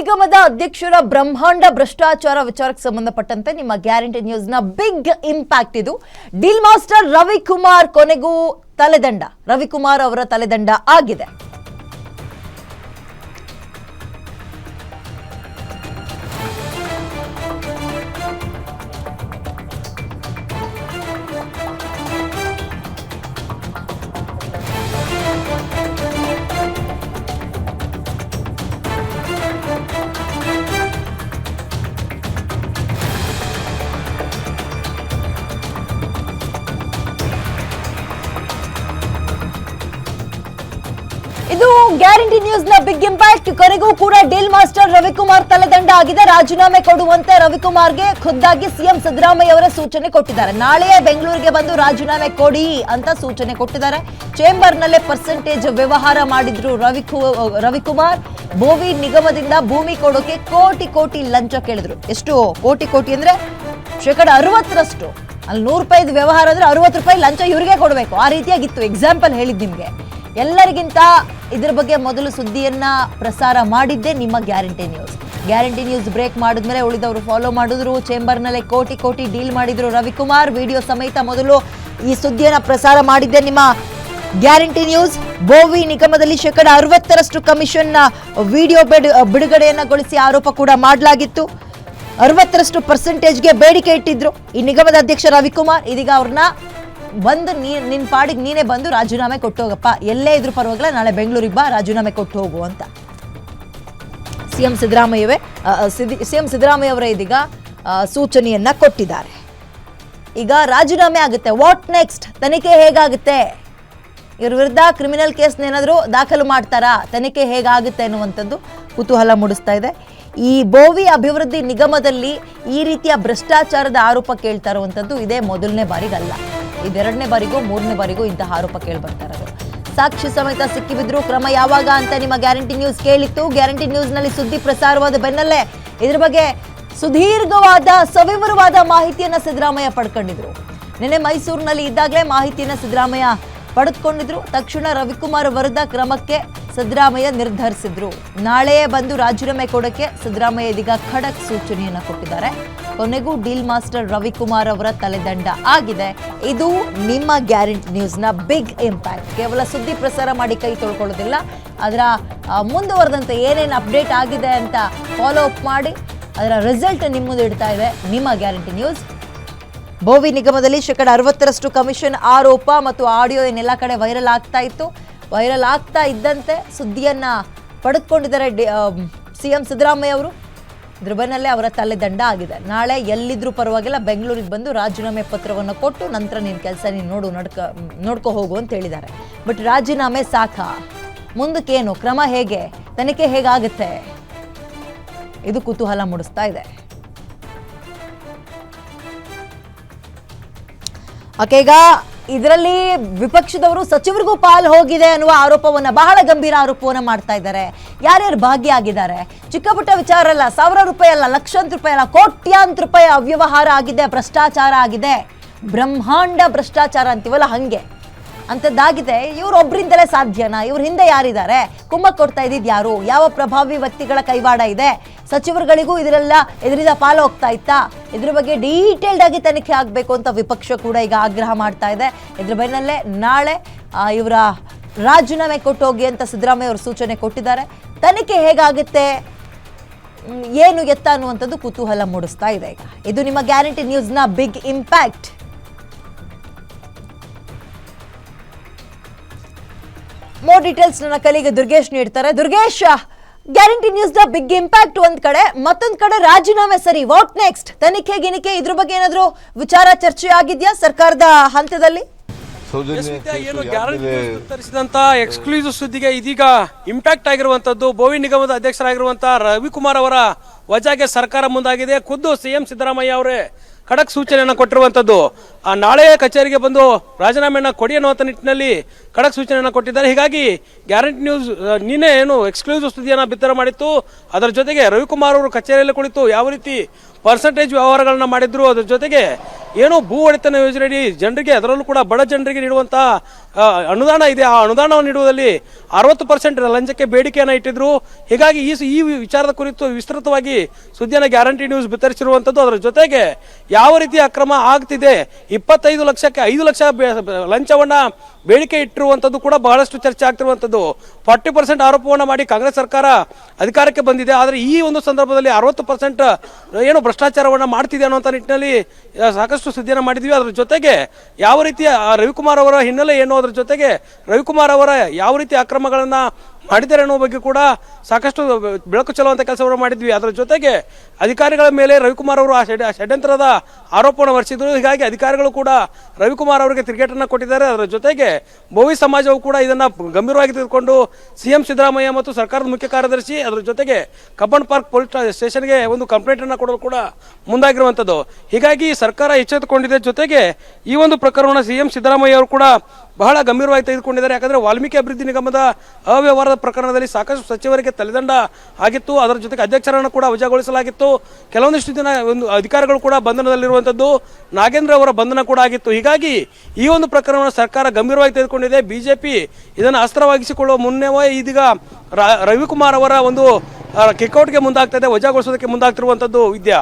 ನಿಗಮದ ಅಧ್ಯಕ್ಷರ ಬ್ರಹ್ಮಾಂಡ ಭ್ರಷ್ಟಾಚಾರ ವಿಚಾರಕ್ಕೆ ಸಂಬಂಧಪಟ್ಟಂತೆ ನಿಮ್ಮ ಗ್ಯಾರಂಟಿ ನ್ಯೂಸ್ನ ಬಿಗ್ ಇಂಪ್ಯಾಕ್ಟ್ ಇದು. ಡೀಲ್ ಮಾಸ್ಟರ್ ರವಿಕುಮಾರ್ ಕೊನೆಗೂ ತಲೆದಂಡ. ರವಿಕುಮಾರ್ ಅವರ ತಲೆದಂಡ ಆಗಿದೆ. ಗ್ಯಾರಂಟಿ ನ್ಯೂಸ್ನ ಬಿಗ್ ಇಂಪ್ಯಾಕ್ಟ್. ಕೊನೆಗೂ ಕೂಡ ಡೀಲ್ ಮಾಸ್ಟರ್ ರವಿಕುಮಾರ್ ತಲೆದಂಡ ಆಗಿದೆ. ರಾಜೀನಾಮೆ ಕೊಡುವಂತೆ ರವಿಕುಮಾರ್ಗೆ ಖುದ್ದಾಗಿ ಸಿಎಂ ಸಿದ್ದರಾಮಯ್ಯ ಅವರ ಸೂಚನೆ ಕೊಟ್ಟಿದ್ದಾರೆ. ನಾಳೆಯೇ ಬೆಂಗಳೂರಿಗೆ ಬಂದು ರಾಜೀನಾಮೆ ಕೊಡಿ ಅಂತ ಸೂಚನೆ ಕೊಟ್ಟಿದ್ದಾರೆ. ಚೇಂಬರ್ ನಲ್ಲೇ ಪರ್ಸೆಂಟೇಜ್ ವ್ಯವಹಾರ ಮಾಡಿದ್ರು ರವಿಕು, ರವಿಕುಮಾರ್. ಭೂಮಿ ನಿಗಮದಿಂದ ಭೂಮಿ ಕೊಡೋಕೆ ಕೋಟಿ ಕೋಟಿ ಲಂಚ ಕೇಳಿದ್ರು. ಎಷ್ಟು ಕೋಟಿ ಕೋಟಿ ಅಂದ್ರೆ ಶೇಕಡ ಅರವತ್ತರಷ್ಟು. ಅಲ್ಲಿ ನೂರು ರೂಪಾಯಿದು ವ್ಯವಹಾರ ಅಂದ್ರೆ ಅರವತ್ತು ರೂಪಾಯಿ ಲಂಚ ಇವರಿಗೆ ಕೊಡಬೇಕು. ಆ ರೀತಿಯಾಗಿತ್ತು. ಎಕ್ಸಾಂಪಲ್ ಹೇಳಿದ್ ನಿಮ್ಗೆ. ಎಲ್ಲರಿಗಿಂತ ಇದ್ರ ಬಗ್ಗೆ ಮೊದಲು ಸುದ್ದಿಯನ್ನ ಪ್ರಸಾರ ಮಾಡಿದ್ದೆ ನಿಮ್ಮ guarantee news. Guarantee news break ಮಾಡಿದ್ಮೇಲೆ ಉಳಿದವರು ಫಾಲೋ ಮಾಡಿದ್ರು ಚೇಂಬರ್ನಲ್ಲೇ ಕೋಟಿ ಕೋಟಿ ಡೀಲ್ ಮಾಡಿದ್ರು ರವಿಕುಮಾರ್. ವಿಡಿಯೋ ಸಮೇತ ಮೊದಲು ಈ ಸುದ್ದಿಯನ್ನ ಪ್ರಸಾರ ಮಾಡಿದ್ದೆ ನಿಮ್ಮ ಗ್ಯಾರಂಟಿ ನ್ಯೂಸ್. ಬೋವಿ ನಿಗಮದಲ್ಲಿ ಶೇಕಡ ಅರವತ್ತರಷ್ಟು ಕಮಿಷನ್ ವಿಡಿಯೋ ಬಿಡುಗಡೆಯನ್ನಗೊಳಿಸಿ ಆರೋಪ ಕೂಡ ಮಾಡಲಾಗಿತ್ತು. ಅರವತ್ತರಷ್ಟು ಪರ್ಸೆಂಟೇಜ್ಗೆ ಬೇಡಿಕೆ ಇಟ್ಟಿದ್ರು. ಈ ನಿಗಮದ ಅಧ್ಯಕ್ಷ ರವಿಕುಮಾರ್, ಇದೀಗ ಅವ್ರನ್ನ ಬಂದು ನೀ ನಿನ್ನ ಪಾಡಿಗೆ ನೀನೇ ಬಂದು ರಾಜೀನಾಮೆ ಕೊಟ್ಟು ಹೋಗಪ್ಪ ಎಲ್ಲೇ ಇದ್ರೂ ಪರವಾಗಿಲ್ಲ, ನಾಳೆ ಬೆಂಗಳೂರಿಗೆ ಬಾ, ರಾಜೀನಾಮೆ ಕೊಟ್ಟು ಹೋಗು ಅಂತ. ಸಿಎಂ ಸಿದ್ದರಾಮಯ್ಯವೇ ಸಿಎಂ ಸಿದ್ದರಾಮಯ್ಯ ಅವರೇ ಇದೀಗ ಸೂಚನೆಯನ್ನ ಕೊಟ್ಟಿದ್ದಾರೆ. ಈಗ ರಾಜೀನಾಮೆ ಆಗುತ್ತೆ. ವಾಟ್ ನೆಕ್ಸ್ಟ್ ತನಿಖೆ ಹೇಗಾಗುತ್ತೆ? ಇವ್ರ ವಿರುದ್ಧ ಕ್ರಿಮಿನಲ್ ಕೇಸ್ನೇನಾದರೂ ದಾಖಲು ಮಾಡ್ತಾರಾ? ತನಿಖೆ ಹೇಗಾಗುತ್ತೆ ಅನ್ನುವಂಥದ್ದು ಕುತೂಹಲ ಮೂಡಿಸ್ತಾ ಇದೆ. ಈ ಬೋವಿ ಅಭಿವೃದ್ಧಿ ನಿಗಮದಲ್ಲಿ ಈ ರೀತಿಯ ಭ್ರಷ್ಟಾಚಾರದ ಆರೋಪ ಕೇಳ್ತಾ ಇರುವಂಥದ್ದು ಇದೇ ಮೊದಲನೇ ಬಾರಿಗಲ್ಲ. ಇದೆರಡನೇ ಬಾರಿಗೂ ಮೂರನೇ ಬಾರಿಗೂ ಇಂತಹ ಆರೋಪ ಕೇಳಿ ಬರ್ತಾ ಇರೋದು. ಸಾಕ್ಷಿ ಸಮೇತ ಸಿಕ್ಕಿಬಿದ್ರು ಕ್ರಮ ಯಾವಾಗ ಅಂತ ನಿಮ್ಮ ಗ್ಯಾರಂಟಿ ನ್ಯೂಸ್ ಕೇಳಿತ್ತು. ಗ್ಯಾರಂಟಿ ನ್ಯೂಸ್ನಲ್ಲಿ ಸುದ್ದಿ ಪ್ರಸಾರವಾದ ಬೆನ್ನಲ್ಲೇ ಇದ್ರ ಬಗ್ಗೆ ಸುದೀರ್ಘವಾದ, ಸವಿವರವಾದ ಮಾಹಿತಿಯನ್ನ ಸಿದ್ದರಾಮಯ್ಯ ಪಡ್ಕೊಂಡಿದ್ರು. ನಿನ್ನೆ ಮೈಸೂರಿನಲ್ಲಿ ಇದ್ದಾಗಲೇ ಮಾಹಿತಿಯನ್ನ ಸಿದ್ದರಾಮಯ್ಯ ಪಡೆದುಕೊಂಡಿದ್ರು. ತಕ್ಷಣ ರವಿಕುಮಾರ್ ವಿರುದ್ಧ ಕ್ರಮಕ್ಕೆ ಸಿದ್ದರಾಮಯ್ಯ ನಿರ್ಧರಿಸಿದ್ರು. ನಾಳೆಯೇ ಬಂದು ರಾಜೀನಾಮೆ ಕೊಡಕ್ಕೆ ಸಿದ್ದರಾಮಯ್ಯ ಇದೀಗ ಖಡಕ್ ಸೂಚನೆಯನ್ನ ಕೊಟ್ಟಿದ್ದಾರೆ. ಕೊನೆಗೂ ಡೀಲ್ ಮಾಸ್ಟರ್ ರವಿಕುಮಾರ್ ಅವರ ತಲೆದಂಡ ಆಗಿದೆ. ಇದು ನಿಮ್ಮ ಗ್ಯಾರಂಟಿ ನ್ಯೂಸ್ನ ಬಿಗ್ ಇಂಪ್ಯಾಕ್ಟ್. ಕೇವಲ ಸುದ್ದಿ ಪ್ರಸಾರ ಮಾಡಿ ಕೈ ತೊಳ್ಕೊಳ್ಳೋದಿಲ್ಲ. ಅದರ ಮುಂದುವರೆದಂತೆ ಏನೇನು ಅಪ್ಡೇಟ್ ಆಗಿದೆ ಅಂತ ಫಾಲೋ ಅಪ್ ಮಾಡಿ. ಅದರ ರಿಸಲ್ಟ್ ನಿಮ್ಮ ಮುಂದೆ ಇಡ್ತಾ ಇದೆ. ನಿಮ್ಮ ಗ್ಯಾರಂಟಿ ನ್ಯೂಸ್ ಬೋವಿ ನಿಗಮದಲ್ಲಿ ಶೇಕಡ ಅರವತ್ತರಷ್ಟು ಕಮಿಷನ್ ಆರೋಪ ಮತ್ತು ಆಡಿಯೋ ಏನೆಲ್ಲ ಕಡೆ ವೈರಲ್ ಆಗ್ತಾ ಇತ್ತು. ವೈರಲ್ ಆಗ್ತಾ ಇದ್ದಂತೆ ಸುದ್ದಿಯನ್ನ ಪಡೆದುಕೊಂಡಿದ್ದಾರೆ ಸಿಎಂ ಸಿದ್ದರಾಮಯ್ಯ ಅವರು. ಇದ್ರ ಬೆನ್ನಲ್ಲೇ ಅವರ ತಲೆ ದಂಡ ಆಗಿದೆ. ನಾಳೆ ಎಲ್ಲಿದ್ರೂ ಪರವಾಗಿಲ್ಲ, ಬೆಂಗಳೂರಿಗೆ ಬಂದು ರಾಜೀನಾಮೆ ಪತ್ರವನ್ನು ಕೊಟ್ಟು ನಂತರ ನಿನ್ನ ಕೆಲಸ ನೀನು ನೋಡು, ನಡ್ಕ, ನೋಡ್ಕೊ ಹೋಗು ಅಂತ ಹೇಳಿದ್ದಾರೆ. ಬಟ್ ರಾಜೀನಾಮೆ ಸಾಕ. ಮುಂದಕ್ಕೇನು? ಕ್ರಮ ಹೇಗೆ? ತನಿಖೆ ಹೇಗಾಗುತ್ತೆ? ಇದು ಕುತೂಹಲ ಮೂಡಿಸ್ತಾ ಇದೆ. ಓಕೆ ಈಗ ಇದರಲ್ಲಿ ವಿಪಕ್ಷದವರು ಸಚಿವರಿಗೂ ಪಾಲ್ ಹೋಗಿದೆ ಅನ್ನುವ ಆರೋಪವನ್ನ, ಬಹಳ ಗಂಭೀರ ಆರೋಪವನ್ನು ಮಾಡ್ತಾ ಇದ್ದಾರೆ. ಯಾರ್ಯಾರು ಭಾಗಿಯಾಗಿದ್ದಾರೆ? ಚಿಕ್ಕ ಪುಟ್ಟ ವಿಚಾರ ಅಲ್ಲ, ಸಾವಿರ ರೂಪಾಯಿ ಅಲ್ಲ, ಲಕ್ಷಾಂತರ ರೂಪಾಯಿ ಅಲ್ಲ, ಕೋಟ್ಯಾಂತರ ರೂಪಾಯಿ ಅವ್ಯವಹಾರ ಆಗಿದೆ, ಭ್ರಷ್ಟಾಚಾರ ಆಗಿದೆ. ಬ್ರಹ್ಮಾಂಡ ಭ್ರಷ್ಟಾಚಾರ ಅಂತೀವಲ್ಲ, ಹಂಗೆ. ಅಂಥದ್ದಾಗಿದೆ ಇವ್ರೊಬ್ರಿಂದಲೇ ಸಾಧ್ಯನಾ? ಇವ್ರ ಹಿಂದೆ ಯಾರಿದ್ದಾರೆ? ಕುಂಭ ಕೊಡ್ತಾ ಇದ್ದಿದ್ದು ಯಾರು? ಯಾವ ಪ್ರಭಾವಿ ವ್ಯಕ್ತಿಗಳ ಕೈವಾಡ ಇದೆ? ಸಚಿವರುಗಳಿಗೂ ಇದರೆಲ್ಲ ಇದರಿಂದ ಹೋಗ್ತಾ ಇತ್ತಾ? ಇದ್ರ ಬಗ್ಗೆ ಡೀಟೇಲ್ಡ್ ಆಗಿ ತನಿಖೆ ಆಗಬೇಕು ಅಂತ ವಿಪಕ್ಷ ಕೂಡ ಈಗ ಆಗ್ರಹ ಮಾಡ್ತಾ ಇದೆ. ಇದ್ರ ಬೆನ್ನಲ್ಲೇ ನಾಳೆ ಇವರ ರಾಜೀನಾಮೆ ಕೊಟ್ಟು ಹೋಗಿ ಅಂತ ಸಿದ್ದರಾಮಯ್ಯ ಅವರು ಸೂಚನೆ ಕೊಟ್ಟಿದ್ದಾರೆ. ತನಿಖೆ ಹೇಗಾಗುತ್ತೆ? ಏನು ಎತ್ತ ಅನ್ನುವಂಥದ್ದು ಕುತೂಹಲ ಮೂಡಿಸ್ತಾ ಇದೆ ಈಗ. ಇದು ನಿಮ್ಮ ಗ್ಯಾರಂಟಿ ನ್ಯೂಸ್ನ ಬಿಗ್ ಇಂಪ್ಯಾಕ್ಟ್. ಮೋರ್ ಡೀಟೇಲ್ಸ್ ನನ್ನ ಕಲಿಗೆ ದುರ್ಗೇಶ್ ನೀಡ್ತಾರೆ. Durgesh! Guarantee news the big impact ಒಂದ್ ಕಡೆ ಮತ್ತೊಂದ್ ಕಡೆ ರಾಜೀನಾಮೆ ಸರಿ. ವಾಟ್ ನೆಕ್ಸ್ಟ್ ತನಿಖೆ ಗಿನಿಕೆ ಇದ್ರ ಬಗ್ಗೆ ಏನಾದ್ರು ವಿಚಾರ ಚರ್ಚೆ ಆಗಿದ್ಯಾ ಸರ್ಕಾರದ ಹಂತದಲ್ಲಿ? ಏನು ಗ್ಯಾರಂಟಿ ತರಿಸಿದಂತ ಎಕ್ಸ್ಕ್ಲೂಸಿವ್ ಸುದ್ದಿಗೆ ಇದೀಗ ಇಂಪ್ಯಾಕ್ಟ್ ಆಗಿರುವಂತದ್ದು ಬೋವಿ ನಿಗಮದ ಅಧ್ಯಕ್ಷರಾಗಿರುವಂತಹ ರವಿಕುಮಾರ್ ಅವರ ವಜಾಗೆ ಸರ್ಕಾರ ಮುಂದಾಗಿದೆ. ಖುದ್ದು ಸಿಎಂ ಸಿದ್ದರಾಮಯ್ಯ ಅವರೇ ಖಡಕ್ ಸೂಚನೆಯನ್ನು ಕೊಟ್ಟಿರುವಂಥದ್ದು ಆ, ನಾಳೆ ಕಚೇರಿಗೆ ಬಂದು ರಾಜೀನಾಮೆಯನ್ನು ಕೊಡಿ ಅನ್ನುವಂಥ ನಿಟ್ಟಿನಲ್ಲಿ ಖಡಕ್ ಸೂಚನೆಯನ್ನು ಕೊಟ್ಟಿದ್ದಾರೆ. ಹೀಗಾಗಿ ಗ್ಯಾರಂಟಿ ನ್ಯೂಸ್ ನಿನ್ನೆ ಏನು ಎಕ್ಸ್ಕ್ಲೂಸಿವ್ ಸುದ್ದಿಯನ್ನು ಬಿತ್ತರ ಮಾಡಿತ್ತು. ಅದರ ಜೊತೆಗೆ ರವಿಕುಮಾರ್ ಅವರು ಕಚೇರಿಯಲ್ಲಿ ಕುಳಿತು ಯಾವ ರೀತಿ ಪರ್ಸೆಂಟೇಜ್ ವ್ಯವಹಾರಗಳನ್ನು ಮಾಡಿದ್ರು, ಅದರ ಜೊತೆಗೆ ಏನು ಭೂ ಒಡೆತನ ಯೋಜನೆಯಡಿ ಜನರಿಗೆ, ಅದರಲ್ಲೂ ಕೂಡ ಬಡ ಜನರಿಗೆ ನೀಡುವಂತಹ ಅನುದಾನ ಇದೆ. ಆ ಅನುದಾನವನ್ನು ನೀಡುವುದರಲ್ಲಿ ಅರವತ್ತು ಪರ್ಸೆಂಟ್ ಲಂಚಕ್ಕೆ ಬೇಡಿಕೆಯನ್ನು ಇಟ್ಟಿದ್ರು. ಹೀಗಾಗಿ ಈ ಈ ವಿಚಾರದ ಕುರಿತು ವಿಸ್ತೃತವಾಗಿ ಸುದ್ದಿಯನ್ನು ಗ್ಯಾರಂಟಿ ನ್ಯೂಸ್ ಬಿತ್ತರಿಸಿರುವಂಥದ್ದು ಅದರ ಜೊತೆಗೆ ಯಾವ ರೀತಿ ಅಕ್ರಮ ಆಗ್ತಿದೆ? ಇಪ್ಪತ್ತೈದು ಲಕ್ಷಕ್ಕೆ ಐದು ಲಕ್ಷ ಲಂಚವನ್ನು ಬೇಡಿಕೆ ಇಟ್ಟಿರುವಂಥದ್ದು ಕೂಡ ಬಹಳಷ್ಟು ಚರ್ಚೆ ಆಗ್ತಿರುವಂಥದ್ದು. ಫಾರ್ಟಿ ಪರ್ಸೆಂಟ್ ಆರೋಪವನ್ನು ಮಾಡಿ ಕಾಂಗ್ರೆಸ್ ಸರ್ಕಾರ ಅಧಿಕಾರಕ್ಕೆ ಬಂದಿದೆ. ಆದರೆ ಈ ಒಂದು ಸಂದರ್ಭದಲ್ಲಿ ಅರವತ್ತು ಪರ್ಸೆಂಟ್, ಏನು ಭ್ರಷ್ಟಾಚಾರವನ್ನು ಮಾಡ್ತಿದೆ ಅನ್ನುವಂಥ ನಿಟ್ಟಿನಲ್ಲಿ ಸಾಕಷ್ಟು ಸುದ್ದಿಯನ್ನು ಮಾಡಿದ್ವಿ. ಅದರ ಜೊತೆಗೆ ಯಾವ ರೀತಿ ರವಿಕುಮಾರ್ ಅವರ ಹಿನ್ನೆಲೆ ಏನು? ಅದರ ಜೊತೆಗೆ ರವಿಕುಮಾರ್ ಅವರ ಯಾವ ರೀತಿ ಅಕ್ರಮಗಳನ್ನ ಮಾಡಿದ್ದಾರೆ ಅನ್ನೋ ಬಗ್ಗೆ ಕೂಡ ಸಾಕಷ್ಟು ಬೆಳಕು ಚೆಲ್ಲುವಂಥ ಕೆಲಸವನ್ನು ಮಾಡಿದ್ವಿ. ಅದರ ಜೊತೆಗೆ ಅಧಿಕಾರಿಗಳ ಮೇಲೆ ರವಿಕುಮಾರ್ ಅವರು ಆ ಷಡ್ ಷಡ್ಯಂತ್ರದ ಆರೋಪವನ್ನು ಹೊರಿಸಿದ್ರು ಹೀಗಾಗಿ ಅಧಿಕಾರಿಗಳು ಕೂಡ ರವಿಕುಮಾರ್ ಅವರಿಗೆ ತಿರುಗೇಟನ್ನು ಕೊಟ್ಟಿದ್ದಾರೆ. ಅದರ ಜೊತೆಗೆ ಬೋವಿ ಸಮಾಜವು ಕೂಡ ಇದನ್ನು ಗಂಭೀರವಾಗಿ ತೆಗೆದುಕೊಂಡು ಸಿಎಂ ಸಿದ್ದರಾಮಯ್ಯ ಮತ್ತು ಸರ್ಕಾರದ ಮುಖ್ಯ ಕಾರ್ಯದರ್ಶಿ, ಅದರ ಜೊತೆಗೆ ಕಬ್ಬನ್ ಪಾರ್ಕ್ ಪೊಲೀಸ್ ಸ್ಟೇಷನ್ಗೆ ಒಂದು ಕಂಪ್ಲೇಂಟ್ ಅನ್ನು ಕೊಡಲು ಕೂಡ ಮುಂದಾಗಿರುವಂಥದ್ದು ಹೀಗಾಗಿ ಸರ್ಕಾರ ಎಚ್ಚೆತ್ತುಕೊಂಡಿದೆ. ಜೊತೆಗೆ ಈ ಒಂದು ಪ್ರಕರಣವನ್ನು ಸಿಎಂ ಸಿದ್ದರಾಮಯ್ಯ ಅವರು ಕೂಡ ಬಹಳ ಗಂಭೀರವಾಗಿ ತೆಗೆದುಕೊಂಡಿದ್ದಾರೆ. ಯಾಕಂದ್ರೆ ವಾಲ್ಮೀಕಿ ಅಭಿವೃದ್ಧಿ ನಿಗಮದ ಅವ್ಯವಹಾರದ ಪ್ರಕರಣದಲ್ಲಿ ಸಾಕಷ್ಟು ಸಚಿವರಿಗೆ ತಲೆದಂಡ ಆಗಿತ್ತು. ಅದರ ಜೊತೆಗೆ ಅಧ್ಯಕ್ಷರನ್ನು ಕೂಡ ವಜಾಗೊಳಿಸಲಾಗಿತ್ತು ಕೆಲವೊಂದಿಷ್ಟು ದಿನ ಒಂದು ಅಧಿಕಾರಿಗಳು ಕೂಡ ಬಂಧನದಲ್ಲಿರುವಂಥದ್ದು ನಾಗೇಂದ್ರ ಅವರ ಬಂಧನ ಕೂಡ ಆಗಿತ್ತು. ಹೀಗಾಗಿ ಈ ಒಂದು ಪ್ರಕರಣವನ್ನು ಸರ್ಕಾರ ಗಂಭೀರವಾಗಿ ತೆಗೆದುಕೊಂಡಿದೆ. ಬಿಜೆಪಿ ಇದನ್ನು ಅಸ್ತ್ರವಾಗಿಸಿಕೊಳ್ಳುವ ಮುನ್ನವೇ ಇದೀಗ ರವಿಕುಮಾರ್ ಅವರ ಒಂದು ಕಿಕ್ಔಟ್ಗೆ ಮುಂದಾಗ್ತದೆ ವಜಾಗೊಳಿಸೋದಕ್ಕೆ ಮುಂದಾಗ್ತಿರುವಂಥದ್ದು ವಿದ್ಯಾ.